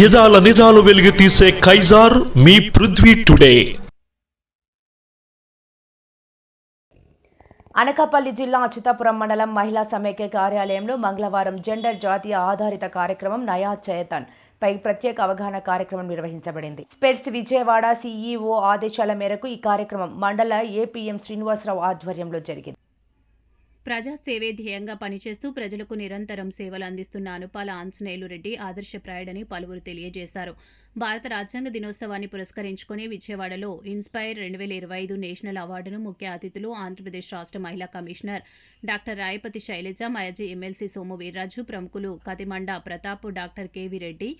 యదాల నిజాలు వెలుగు తీసే కైజార్ మీ పృథ్వీ టుడే. అనకాపల్లి జిల్లా అచ్యుతాపురం మండలం మహిళా సమైక్య కార్యాలయంలో మంగళవారం జెండర్ జాతీయ ఆధారిత కార్యక్రమం నయా చేతన్ పై ప్రత్యేక అవగాహన కార్యక్రమం నిర్వహించబడింది. స్పెట్స్ విజయవాడ సీఈఓ ఆదేశాల మేరకు ఈ కార్యక్రమం మండల ఏపీఎం శ్రీనివాసరావు ఆధ్వర్యంలో జరిగింది. ప్రజాసేవే ధ్యేయంగా పనిచేస్తూ ప్రజలకు నిరంతరం సేవలు అందిస్తున్న అనుపాల ఆంజనేయులు రెడ్డి ఆదర్శప్రాయుడని పలువురు తెలియజేశారు. భారత రాజ్యాంగ దినోత్సవాన్ని పురస్కరించుకుని విజయవాడలో ఇన్స్పైర్ రెండు వేల ఇరవై ఐదు నేషనల్ అవార్డును ముఖ్య అతిథులు ఆంధ్రప్రదేశ్ రాష్ట్ర మహిళా కమిషనర్ డాక్టర్ రాయపతి శైలజ మాజీ ఎమ్మెల్సీ సోము వీర్రాజు ప్రముఖులు Kathimanda Pratap doctor KV Reddy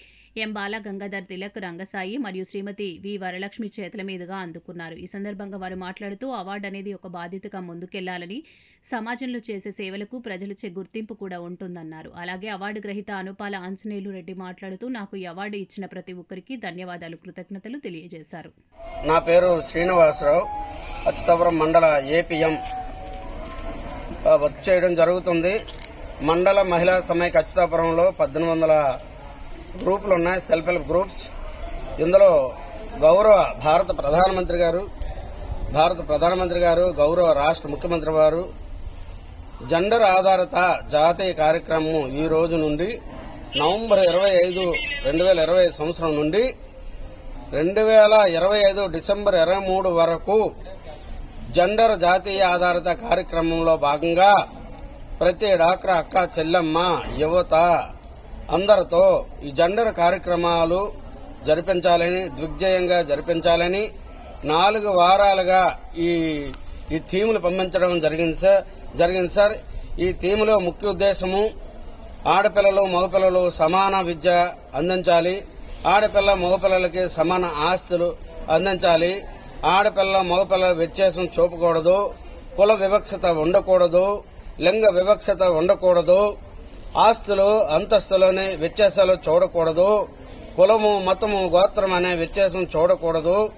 M Bala Gangadhar Tilak Rangasai మరియు శ్రీమతి వి వరలక్ష్మి చేతుల మీదుగా అందుకున్నారు. ఈ సందర్భంగా వారు మాట్లాడుతూ అవార్డు అనేది ఒక బాధ్యతగా ముందుకెళ్ళాలని సమాజంలో చేసే సేవలకు ప్రజలచే గుర్తింపు కూడా ఉంటుందన్నారు. అలాగే అవార్డు గ్రహీత అనుపాల ఆంజనేయులు రెడ్డి మాట్లాడుతూ నాకు ఈ అవార్డు ఇచ్చిన ప్రతి ఒక్కరికి ధన్యవాదాలు కృతజ్ఞతలు తెలియజేశారు. నా పేరు శ్రీనివాసరావు. అచ్యుతాపురం మండల ఏపీఎం. వర్క్ చేయడం జరుగుతుంది. మండల మహిళా సమైక్య అచ్యుతాపురంలో పద్దెనిమిది వందల గ్రూపులు ఉన్నాయి సెల్ఫ్ హెల్ప్ గ్రూప్స్. ఇందులో గౌరవ భారత ప్రధానమంత్రి గారు భారత ప్రధానమంత్రి గారు గౌరవ రాష్ట్ర ముఖ్యమంత్రి వారు జెండర్ ఆధారిత జాతీయ కార్యక్రమం ఈ రోజు నుండి నవంబర్ ఇరవై ఐదు రెండు వేల ఇరవై సంవత్సరం నుండి రెండు వేల ఇరవై ఐదు డిసెంబర్ ఇరవై మూడు వరకు జెండర్ జాతీయ ఆధారిత కార్యక్రమంలో భాగంగా ప్రతి డాక్టర్ అక్క చెల్లెమ్మ యువత అందరితో ఈ జెండర్ కార్యక్రమాలు జరిపించాలని దిగ్జయంగా జరిపించాలని నాలుగు వారాలుగా ఈ ఈ టీములు పంపించడం జరిగింది సార్. జరిగింది సార్. ఈ టీములో ముఖ్య ఉద్దేశము ఆడపిల్లలు మగపిల్లలు సమాన విద్య అందించాలి. ఆడపిల్ల మగపిల్లలకి సమాన ఆస్తులు అందించాలి. ఆడపిల్ల మగపిల్లల వ్యత్యాసం చూపకూడదు. కుల వివక్షత ఉండకూడదు. లింగ వివక్షత ఉండకూడదు. ఆస్తులు అంతస్తులోని వ్యత్యాసాలు చూడకూడదు. కులము మతము గోత్రం అనే వ్యత్యాసం చూడకూడదు.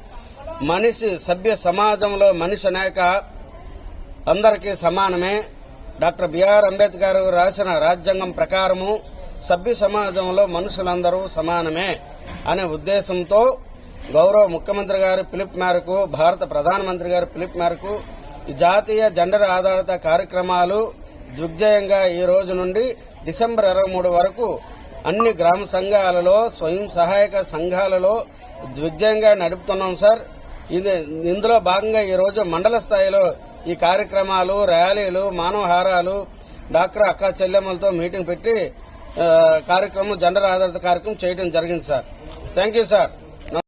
మనిషి సభ్య సమాజంలో మనిషి అనేక అందరికీ సమానమే. డాక్టర్ బిఆర్ అంబేద్కర్ రాసిన రాజ్యాంగం ప్రకారము సభ్య సమాజంలో మనుషులందరూ సమానమే అనే ఉద్దేశంతో గౌరవ ముఖ్యమంత్రి గారి పిలుపు మేరకు భారత ప్రధానమంత్రి గారి పిలుపు మేరకు జాతీయ జెండర్ ఆధారిత కార్యక్రమాలు దిగ్జయంగా ఈ రోజు నుండి డిసెంబర్ ఇరవై మూడు వరకు అన్ని గ్రామ సంఘాలలో స్వయం సహాయక సంఘాలలో దిగ్జయంగా నడుపుతున్నాం సార్. ఇందులో భాగంగా ఈ రోజు మండల స్థాయిలో ఈ కార్యక్రమాలు ర్యాలీలు మానవహారాలు డాక్టర్ అక్క చెల్లెమ్మలతో మీటింగ్ పెట్టి కార్యక్రమం జెండర్ ఆధారిత కార్యక్రమం చేయడం జరిగింది సార్. Thank you sir.